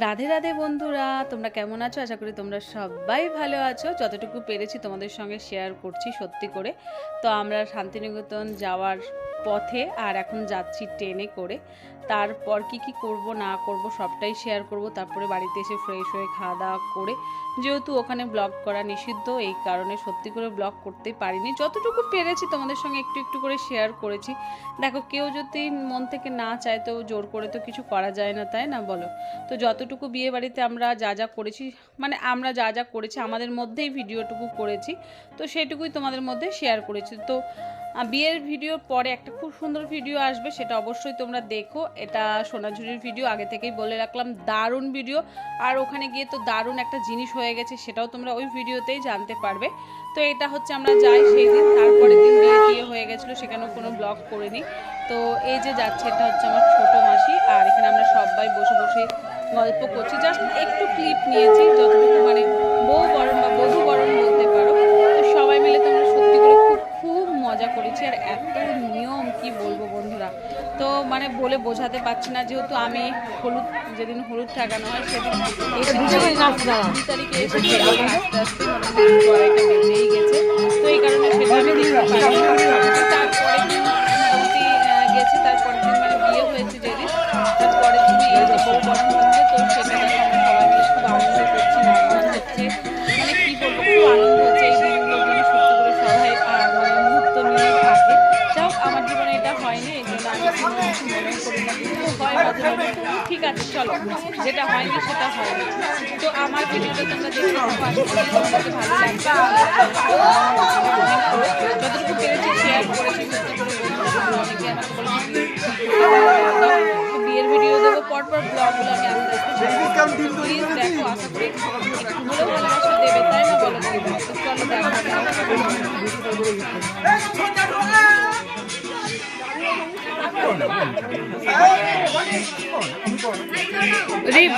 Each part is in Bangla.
রাধে রাধে বন্ধুরা, তোমরা কেমন আছো? আশা করি তোমরা সবাই ভালো আছো। যতটুকু পেরেছি তোমাদের সঙ্গে শেয়ার করছি সত্যি করে। তো আমরা শান্তিনিকেতন যাওয়ার পথে আর এখন যাচ্ছি ট্রেনে করে। তারপর কি কি করব, না করব সবটাই শেয়ার করব। তারপরে বাড়িতে এসে ফ্রেশ হয়ে খাওয়া দাওয়া করে, যেহেতু ওখানে ব্লগ করা নিষিদ্ধ, এই কারণে সত্যি করে ব্লগ করতে পারিনি। যতটুকু পেরেছি তোমাদের সঙ্গে একটু একটু করে শেয়ার করেছি। দেখো, কেউ যদি মন থেকে না চায় তো জোর করে তো কিছু করা যায় না, তাই না বলো? তো যতটুকু বিয়ে বাড়িতে আমরা যা যা করেছি মানে আমরা যা যা করেছি, আমাদের মধ্যেই ভিডিওটুকু করেছি, তো সেটুকুই তোমাদের মধ্যে শেয়ার করেছি। তো বিয়ের ভিডিও পরে একটা খুব সুন্দর ভিডিও আসবে, সেটা অবশ্যই তোমরা দেখো। এটা সোনাঝুরির ভিডিও, আগে থেকেই বলে রাখলাম, দারুণ ভিডিও। আর ওখানে গিয়ে তো দারুণ একটা জিনিস হয়ে গেছে, সেটাও তোমরা ওই ভিডিওতেই জানতে পারবে। তো এটা হচ্ছে আমরা যাই, সেই দিন তারপরে দিন বিয়ে বিয়ে হয়ে গেছিল, সেখানেও কোনো ব্লগ করিনি। তো এই যে যাচ্ছে, এটা হচ্ছে আমার ছোট মাসি, আর এখানে আমরা সবাই বসে বসে গল্প করছি। জাস্ট একটু ক্লিপ নিয়েছি, যতটুকু মানে বউ বরণ বা বধু বরণ বলতে পারো তো সবাই মিলে তোমরা সত্যি করে খুব খুব মজা করেছি আর এত নিয়ম কি বলব বন্ধুরা? তো মানে বলে বোঝাতে পারছি না যেহেতু আমি হলুদ যেদিন হলুদ ঠেকানো হয় সেদিন তারিখে আস্তে আস্তে মোটামুটি গেছে। তো এই কারণে সেটা আমি দেখতে পারিনি আছে চলো যেটা হয়নি সেটা হয়নি। তো আমার ভিডিওটা তোমরা তোমাদের ভালো লাগবে। যতটুকু পেরেছি শেয়ার করেছি অনেকে আমাকে বলেছে বিয়ের ভিডিও দেবো পরপর ব্লগগুলো আমি আস্তে আস্তে প্লিজ দেখো আশা করি একটু হলেও ভালোবাসা দেবে তাই না বলো? চলো দেখো રીબ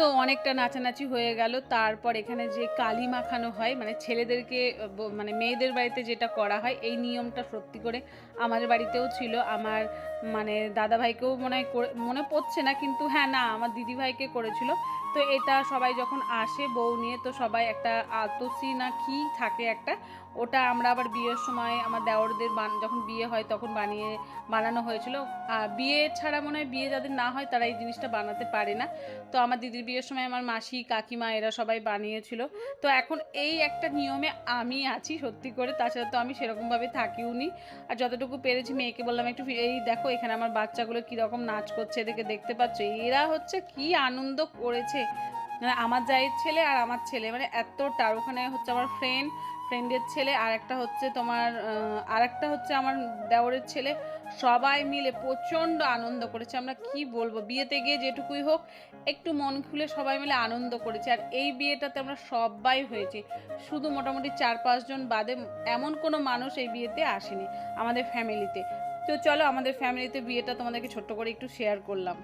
তো অনেকটা নাচানাচি হয়ে গেল। তারপর এখানে যে কালি মাখানো হয় মানে ছেলেদেরকে মানে মেয়েদের বাড়িতে যেটা করা হয়, এই নিয়মটা সত্যি করে আমাদের বাড়িতেও ছিল। আমার মানে দাদা ভাইকেও মনে হয় মনে পড়ছে না, কিন্তু হ্যাঁ না, আমার দিদি ভাইকে করেছিল। তো এটা সবাই যখন আসে, বউ নিয়ে, তো সবাই একটা আতসি না কি থাকে একটা, ওটা আমরা আবার বিয়ের সময় আমার দেওরদের বান, যখন বিয়ে হয়, তখন বানিয়ে, বানানো হয়েছিল। আর বিয়ে ছাড়া মনে হয় বিয়ে যাদের না হয়, তারা এই জিনিসটা বানাতে পারে না। তো আমার দিদির বিয়ের সময় আমার মাসি, কাকিমা এরা সবাই বানিয়েছিল। তো এখন এই একটা নিয়মে আমি আছি সত্যি করে তাছাড়া তো আমি সেরকমভাবে থাকিও নি। আর যতটুকু পেরেছি মেয়েকে বললাম একটু এই দেখো এখানে আমার বাচ্চাগুলো কীরকম নাচ করছে, এদেরকে দেখতে পাচ্ছ? এরা হচ্ছে কি আনন্দ করেছে। মানে আমার জায়ের ছেলে আর আমার ছেলে মানে এতটা ওখানে হচ্ছে আমার ফ্রেন্ড ফ্রেন্ডের ছেলে আর একটা হচ্ছে তোমার আর একটা হচ্ছে আমার দেওরের ছেলে। সবাই মিলে প্রচণ্ড আনন্দ করেছে। আমরা কি বলব? বিয়েতে গিয়ে যেটুকুই হোক, একটু মন খুলে সবাই মিলে আনন্দ করেছে। আর এই বিয়েটাতে আমরা সবাই হয়েছি। শুধু মোটামুটি চার পাঁচজন বাদে এমন কোনো মানুষ এই বিয়েতে আসেনি আমাদের ফ্যামিলিতে তো চলো, আমাদের ফ্যামিলিতে বিয়েটা তোমাদেরকে ছোট্ট করে একটু শেয়ার করলাম।